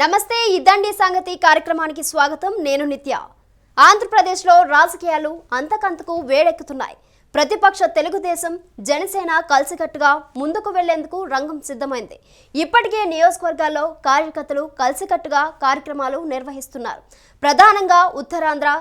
నమస్తే ఇద్దండి సంగతి కార్యక్రమానికి స్వాగతం. నేను నిత్య. ఆంధ్రప్రదేశ్లో రాజకీయాలు అంతకంతకు వేడెక్కుతున్నాయి. ప్రతిపక్ష తెలుగుదేశం జనసేన కలిసికట్టుగా ముందుకు వెళ్ళేందుకు రంగం సిద్ధమైంది. ఇప్పటికే నియోజకవర్గాల్లో కార్యకర్తలు కలిసికట్టుగా కార్యక్రమాలు నిర్వహిస్తున్నారు. ప్రధానంగా ఉత్తరాంధ్ర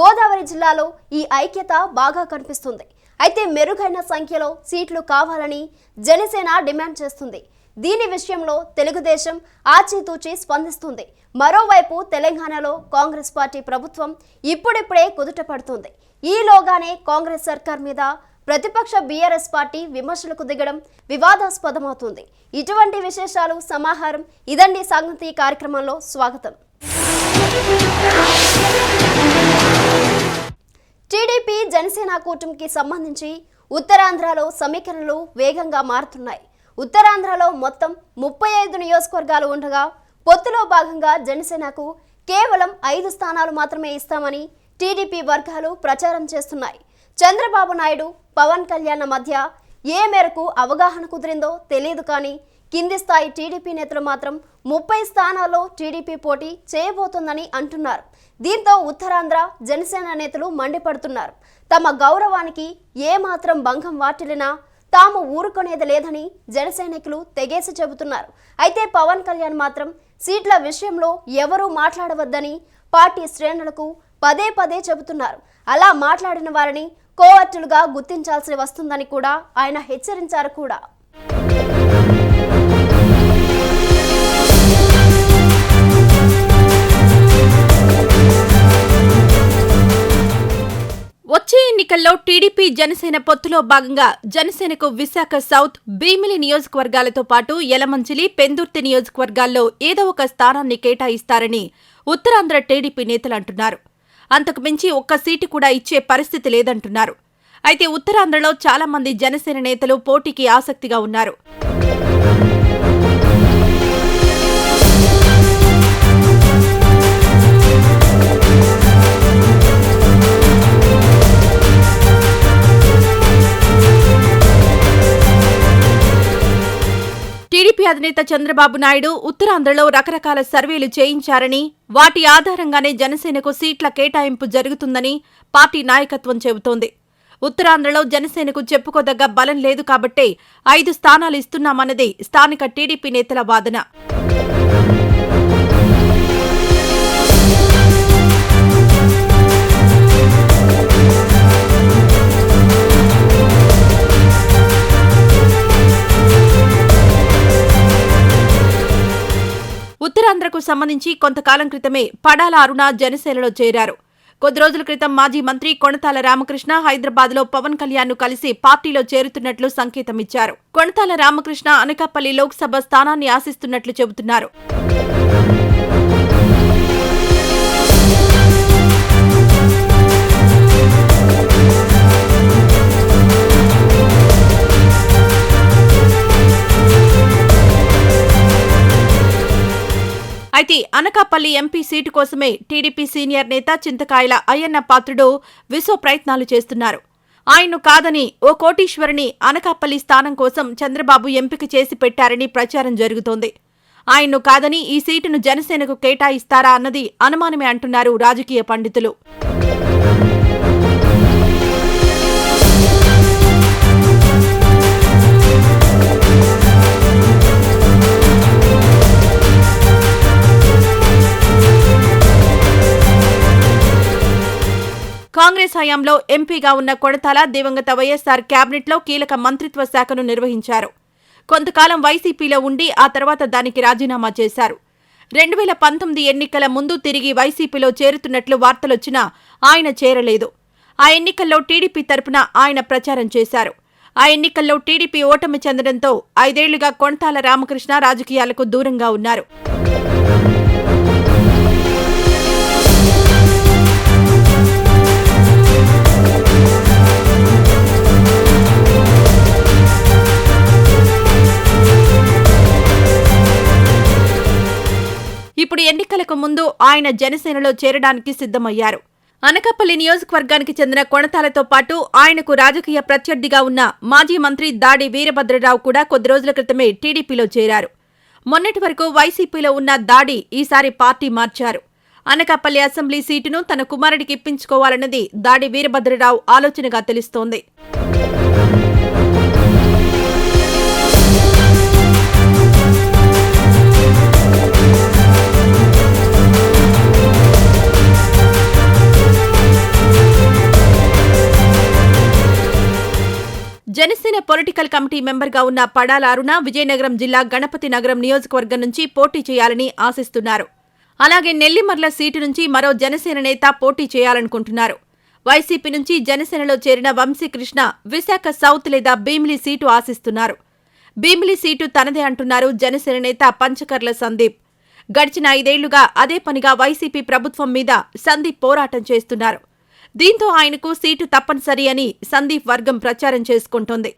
గోదావరి జిల్లాలో ఈ ఐక్యత బాగా కనిపిస్తుంది. అయితే మెరుగైన సంఖ్యలో సీట్లు కావాలని జనసేన డిమాండ్ చేస్తుంది. దీని విషయంలో తెలుగుదేశం ఆచితూచి స్పందిస్తుంది. మరోవైపు తెలంగాణలో కాంగ్రెస్ పార్టీ ప్రభుత్వం ఇప్పుడిప్పుడే కుదుట పడుతుంది. ఈలోగానే కాంగ్రెస్ సర్కార్ మీద ప్రతిపక్ష బీఆర్ఎస్ పార్టీ విమర్శలకు దిగడం వివాదాస్పదమవుతుంది. ఇటువంటి విశేషాలు సమాహారం ఇదండి సంగతి కార్యక్రమంలో స్వాగతం. టీడీపీ జనసేన కూటమికి సంబంధించి ఉత్తరాంధ్రలో సమీకరణలు వేగంగా మారుతున్నాయి. ఉత్తరాంధ్రలో మొత్తం ముప్పై ఐదు నియోజకవర్గాలు ఉండగా పొత్తులో భాగంగా జనసేనకు కేవలం ఐదు స్థానాలు మాత్రమే ఇస్తామని టీడీపీ వర్గాలు ప్రచారం చేస్తున్నాయి. చంద్రబాబు నాయుడు పవన్ కళ్యాణ్ మధ్య ఏ మేరకు అవగాహన కుదిరిందో తెలియదు కానీ కింది స్థాయి టీడీపీ నేతలు మాత్రం ముప్పై స్థానాల్లో టీడీపీ పోటీ చేయబోతోందని అంటున్నారు. దీంతో ఉత్తరాంధ్ర జనసేన నేతలు మండిపడుతున్నారు. తమ గౌరవానికి ఏ మాత్రం భంగం వాటిల్లినా తాము ఊరుకునేది లేదని జనసైనికులు తెగేసి చెబుతున్నారు. అయితే పవన్ కళ్యాణ్ మాత్రం సీట్ల విషయంలో ఎవరూ మాట్లాడవద్దని పార్టీ శ్రేణులకు పదే పదే చెబుతున్నారు. అలా మాట్లాడిన వారిని కోవర్టులుగా గుర్తించాల్సి వస్తుందని కూడా ఆయన హెచ్చరించారు కూడా. వచ్చే ఎన్నికల్లో టీడీపీ జనసేన పొత్తులో భాగంగా జనసేనకు విశాఖ సౌత్ భీమిలి నియోజకవర్గాలతో పాటు యలమంచిలి పెందుర్తి నియోజకవర్గాల్లో ఏదో ఒక స్థానాన్ని కేటాయిస్తారని ఉత్తరాంధ్ర టీడీపీ నేతలు అంటున్నారు. అంతకు మించి ఒక్క సీటు కూడా ఇచ్చే పరిస్థితి లేదంటున్నారు. అయితే ఉత్తరాంధ్రలో చాలా మంది జనసేన నేతలు పోటీకి ఆసక్తిగా ఉన్నారు. అధినేత చంద్రబాబు నాయుడు ఉత్తరాంధ్రలో రకరకాల సర్వేలు చేయించారని వాటి ఆధారంగానే జనసేనకు సీట్ల కేటాయింపు జరుగుతుందని పార్టీ నాయకత్వం చెబుతోంది. ఉత్తరాంధ్రలో జనసేనకు చెప్పుకోదగ్గ బలం లేదు కాబట్టే ఐదు స్థానాలు ఇస్తున్నామన్నది స్థానిక టీడీపీ నేతల వాదన. సంబంధించి కొంతకాలం క్రితమే పడాల అరుణ జనసేనలో చేరారు. కొద్ది రోజుల క్రితం మాజీ మంత్రి కొణతాల రామకృష్ణ హైదరాబాద్లో పవన్ కళ్యాణ్ను కలిసి పార్టీలో చేరుతున్నట్లు సంకేతమిచ్చారు. కొణతాల రామకృష్ణ అనకాపల్లి లోక్సభ స్థానాన్ని ఆశిస్తున్నట్లు చెబుతున్నారు. అయితే అనకాపల్లి ఎంపీ సీటు కోసమే టీడీపీ సీనియర్ నేత చింతకాయల అయ్యన్న పాత్రుడు విశ్వ ప్రయత్నాలు చేస్తున్నారు. ఆయన్ను కాదని ఓ కోటీశ్వరిని అనకాపల్లి స్థానం కోసం చంద్రబాబు ఎంపిక చేసి పెట్టారని ప్రచారం జరుగుతోంది. ఆయన్ను కాదని ఈ సీటును జనసేనకు కేటాయిస్తారా అన్నది అనుమానమే అంటున్నారు రాజకీయ పండితులు. కాంగ్రెస్ హయాంలో ఎంపీగా ఉన్న కొడతాల దివంగత వైఎస్సార్ క్యాబినెట్లో కీలక మంత్రిత్వ శాఖను నిర్వహించారు. కొంతకాలం వైసీపీలో ఉండి ఆ తర్వాత దానికి రాజీనామా చేశారు. రెండు వేల పంతొమ్మిది ఎన్నికల ముందు తిరిగి వైసీపీలో చేరుతున్నట్లు వార్తలొచ్చినా ఆయన చేరలేదు. ఆ ఎన్నికల్లో టీడీపీ తరపున ఆయన ప్రచారం చేశారు. ఆ ఎన్నికల్లో టీడీపీ ఓటమి చెందడంతో ఐదేళ్ళుగా కొణతాల రామకృష్ణ రాజకీయాలకు దూరంగా ఉన్నారు. ఇప్పుడు ఎన్నికలకు ముందు ఆయన జనసేనలో చేరడానికి సిద్ధమయ్యారు. అనకాపల్లి నియోజకవర్గానికి చెందిన కొణతాలతో పాటు ఆయనకు రాజకీయ ప్రత్యర్థిగా ఉన్న మాజీ మంత్రి దాడి వీరభద్రరావు కూడా కొద్ది రోజుల క్రితమే టీడీపీలో చేరారు. మొన్నటి వరకు వైసీపీలో ఉన్న దాడి ఈసారి పార్టీ మార్చారు. అనకాపల్లి అసెంబ్లీ సీటును తన కుమారుడికి ఇప్పించుకోవాలన్నది దాడి వీరభద్రరావు ఆలోచనగా తెలుస్తోంది. పొలిటికల్ కమిటీ మెంబర్గా ఉన్న పడాల అరుణ విజయనగరం జిల్లా గణపతి నగరం నియోజకవర్గం నుంచి పోటీ చేయాలని ఆశిస్తున్నారు. అలాగే నెల్లిమర్ల సీటు నుంచి మరో జనసేన నేత పోటీ చేయాలనుకుంటున్నారు. వైసీపీ నుంచి జనసేనలో చేరిన వంశీకృష్ణ విశాఖ సౌత్ లేదా భీమిలి సీటు ఆశిస్తున్నారు. భీమిలి సీటు తనదే అంటున్నారు జనసేన నేత పంచకర్ల సందీప్. గడిచిన ఐదేళ్ళుగా అదే పనిగా వైసీపీ ప్రభుత్వం మీద సందీప్ పోరాటం చేస్తున్నారు. దీంతో ఆయనకు సీటు తప్పనిసరి అని సందీప్ వర్గం ప్రచారం చేసుకుంటోంది.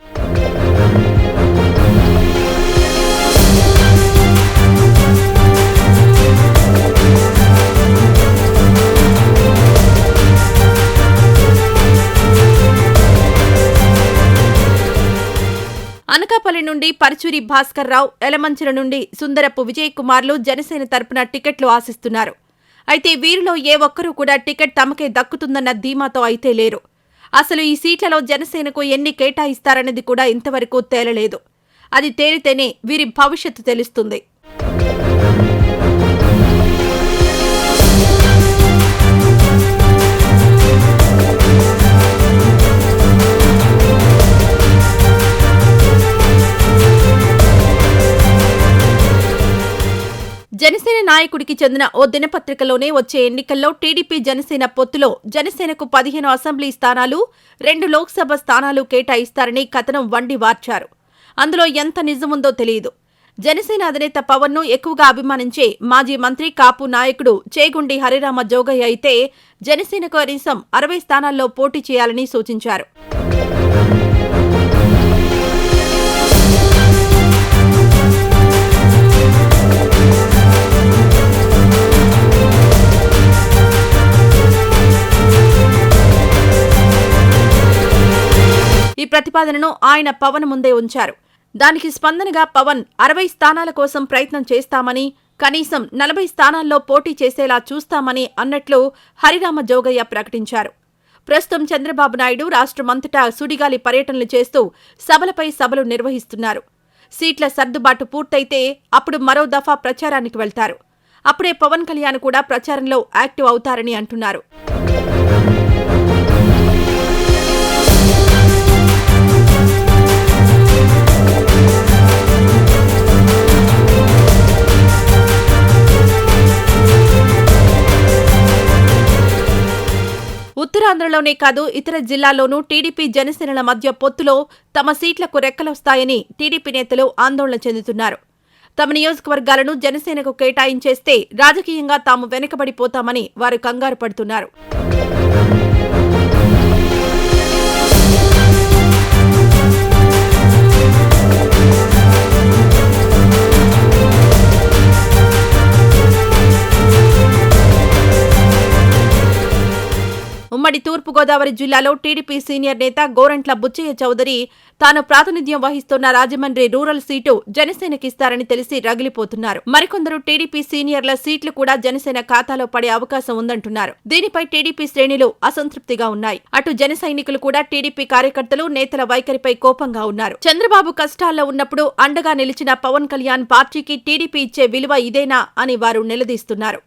అనకాపల్లి నుండి పరుచూరి భాస్కర్ రావు ఎలమంచిల నుండి సుందరపు విజయ్ కుమార్లు జనసేన తరపున టికెట్లు ఆశిస్తున్నారు. అయితే వీరిలో ఏ ఒక్కరూ కూడా టికెట్ తమకే దక్కుతుందన్న ధీమాతో అయితే లేరు. అసలు ఈ సీట్లలో జనసేనకు ఎన్ని కేటాయిస్తారన్నది కూడా ఇంతవరకు తేలలేదు. అది తేలితేనే వీరి భవిష్యత్తు తెలుస్తుంది. జనసేన నాయకుడికి చెందిన ఓ దినపత్రికలోనే వచ్చే ఎన్నికల్లో టీడీపీ జనసేన పొత్తులో జనసేనకు పదిహేను అసెంబ్లీ స్థానాలు రెండు లోక్సభ స్థానాలు కేటాయిస్తారని కథనం వండి వార్చారు. అందులో ఎంత నిజముందో తెలియదు. జనసేన అధినేత పవన్ను ఎక్కువగా అభిమానించే మాజీ మంత్రి కాపు నాయకుడు చేగుండి హరిరామ జోగయ్య అయితే జనసేనకు కనీసం అరవై స్థానాల్లో పోటీ చేయాలని సూచించారు. ప్రతిపాదనను ఆయన పవన్ ముందే ఉంచారు. దానికి స్పందనగా పవన్ అరవై స్థానాల కోసం ప్రయత్నం చేస్తామని కనీసం నలభై స్థానాల్లో పోటీ చేసేలా చూస్తామని అన్నట్లు హరిరామ జోగయ్య ప్రకటించారు. ప్రస్తుతం చంద్రబాబు నాయుడు రాష్ట్రమంతటా సుడిగాలి పర్యటనలు చేస్తూ సభలపై సభలు నిర్వహిస్తున్నారు. సీట్ల సర్దుబాటు పూర్తయితే అప్పుడు మరో దఫా ప్రచారానికి వెళ్తారు. అప్పుడే పవన్ కళ్యాణ్ కూడా ప్రచారంలో యాక్టివ్ అవుతారని అంటున్నారు. ఉత్తరాంధ్రలోనే కాదు ఇతర జిల్లాల్లోనూ టీడీపీ జనసేనల మధ్య పొత్తులో తమ సీట్లకు రెక్కలొస్తాయని టీడీపీ నేతలు ఆందోళన చెందుతున్నారు. తమ నియోజకవర్గాలను జనసేనకు కేటాయించేస్తే రాజకీయంగా తాము వెనుకబడిపోతామని వారు కంగారు పడుతున్నారు. ఉమ్మడి తూర్పుగోదావరి జిల్లాలో టీడీపీ సీనియర్ నేత గోరంట్ల బుచ్చయ్య చౌదరి తాను ప్రాతినిధ్యం వహిస్తున్న రాజమండ్రి రూరల్ సీటు జనసేనకిస్తారని తెలిసి రగిలిపోతున్నారు. మరికొందరు టీడీపీ సీనియర్ల సీట్లు కూడా జనసేన ఖాతాలో పడే అవకాశం ఉందంటున్నారు. దీనిపై టీడీపీ శ్రేణులు అసంతృప్తిగా ఉన్నాయి. అటు జన సైనికులు కూడా టీడీపీ కార్యకర్తలు నేతల వైఖరిపై కోపంగా ఉన్నారు. చంద్రబాబు కష్టాల్లో ఉన్నప్పుడు అండగా నిలిచిన పవన్ కళ్యాణ్ పార్టీకి టీడీపీ ఇచ్చే విలువ ఇదేనా అని వారు నిలదీస్తున్నారు.